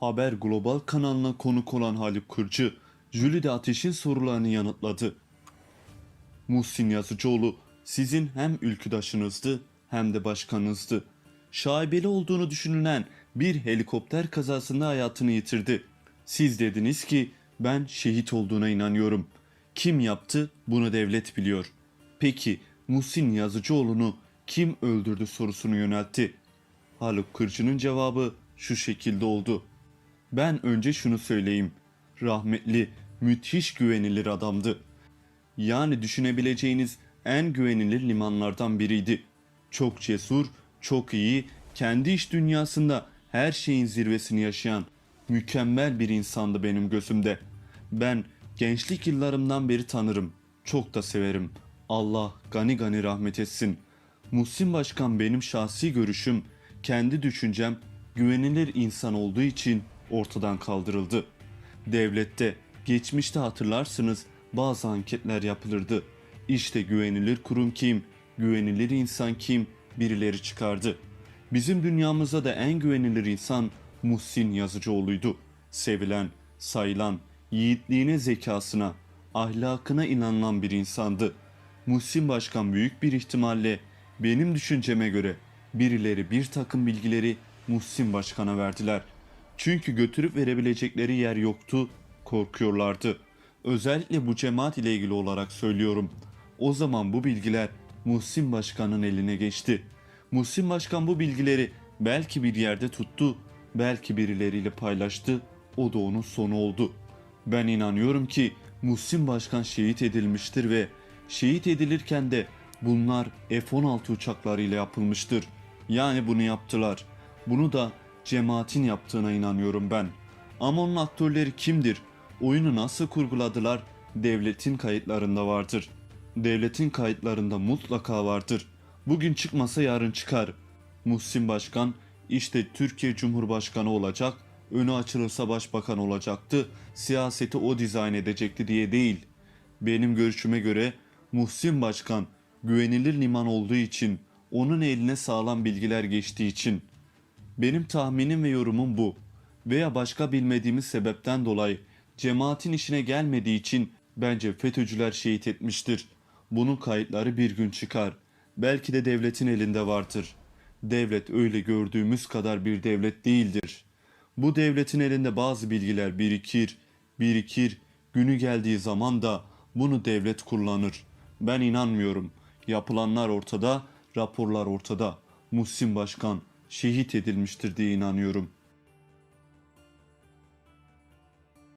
Haber Global kanalına konuk olan Haluk Kırcı, Jülide Ateş'in sorularını yanıtladı. Muhsin Yazıcıoğlu sizin hem ülküdaşınızdı hem de başkanınızdı. Şaibeli olduğunu düşünülen bir helikopter kazasında hayatını yitirdi. Siz dediniz ki ben şehit olduğuna inanıyorum. Kim yaptı bunu devlet biliyor. Peki Muhsin Yazıcıoğlu'nu kim öldürdü sorusunu yöneltti. Haluk Kırcı'nın cevabı şu şekilde oldu. Ben önce şunu söyleyeyim. Rahmetli, müthiş güvenilir adamdı. Yani düşünebileceğiniz en güvenilir limanlardan biriydi. Çok cesur, çok iyi, kendi iş dünyasında her şeyin zirvesini yaşayan mükemmel bir insandı benim gözümde. Ben gençlik yıllarımdan beri tanırım. Çok da severim. Allah gani gani rahmet etsin. Muhsin Başkan benim şahsi görüşüm, kendi düşüncem güvenilir insan olduğu için ortadan kaldırıldı. Devlette geçmişte hatırlarsınız bazı anketler yapılırdı. İşte güvenilir kurum kim, güvenilir insan kim birileri çıkardı. Bizim dünyamızda da en güvenilir insan Muhsin Yazıcıoğlu'ydu. Sevilen, sayılan, yiğitliğine zekasına, ahlakına inanılan bir insandı. Muhsin Başkan büyük bir ihtimalle benim düşünceme göre birileri bir takım bilgileri Muhsin Başkan'a verdiler. Çünkü götürüp verebilecekleri yer yoktu, korkuyorlardı. Özellikle bu cemaat ile ilgili olarak söylüyorum. O zaman bu bilgiler Muhsin Başkan'ın eline geçti. Muhsin Başkan bu bilgileri belki bir yerde tuttu, belki birileriyle paylaştı. O da onun sonu oldu. Ben inanıyorum ki Muhsin Başkan şehit edilmiştir ve şehit edilirken de bunlar F-16 uçaklarıyla yapılmıştır. Yani bunu yaptılar. Bunu da cemaatin yaptığına inanıyorum ben. Ama onun aktörleri kimdir? Oyunu nasıl kurguladılar? Devletin kayıtlarında vardır. Devletin kayıtlarında mutlaka vardır. Bugün çıkmasa yarın çıkar. Muhsin Başkan işte Türkiye Cumhurbaşkanı olacak, önü açılırsa başbakan olacaktı, siyaseti o dizayn edecekti diye değil. Benim görüşüme göre Muhsin Başkan güvenilir liman olduğu için, onun eline sağlam bilgiler geçtiği için. Benim tahminim ve yorumum bu. Veya başka bilmediğimiz sebepten dolayı cemaatin işine gelmediği için bence FETÖ'cüler şehit etmiştir. Bunun kayıtları bir gün çıkar. Belki de devletin elinde vardır. Devlet öyle gördüğümüz kadar bir devlet değildir. Bu devletin elinde bazı bilgiler birikir, birikir, günü geldiği zaman da bunu devlet kullanır. Ben inanmıyorum. Yapılanlar ortada, raporlar ortada. Muhsin Başkan şehit edilmiştir diye inanıyorum.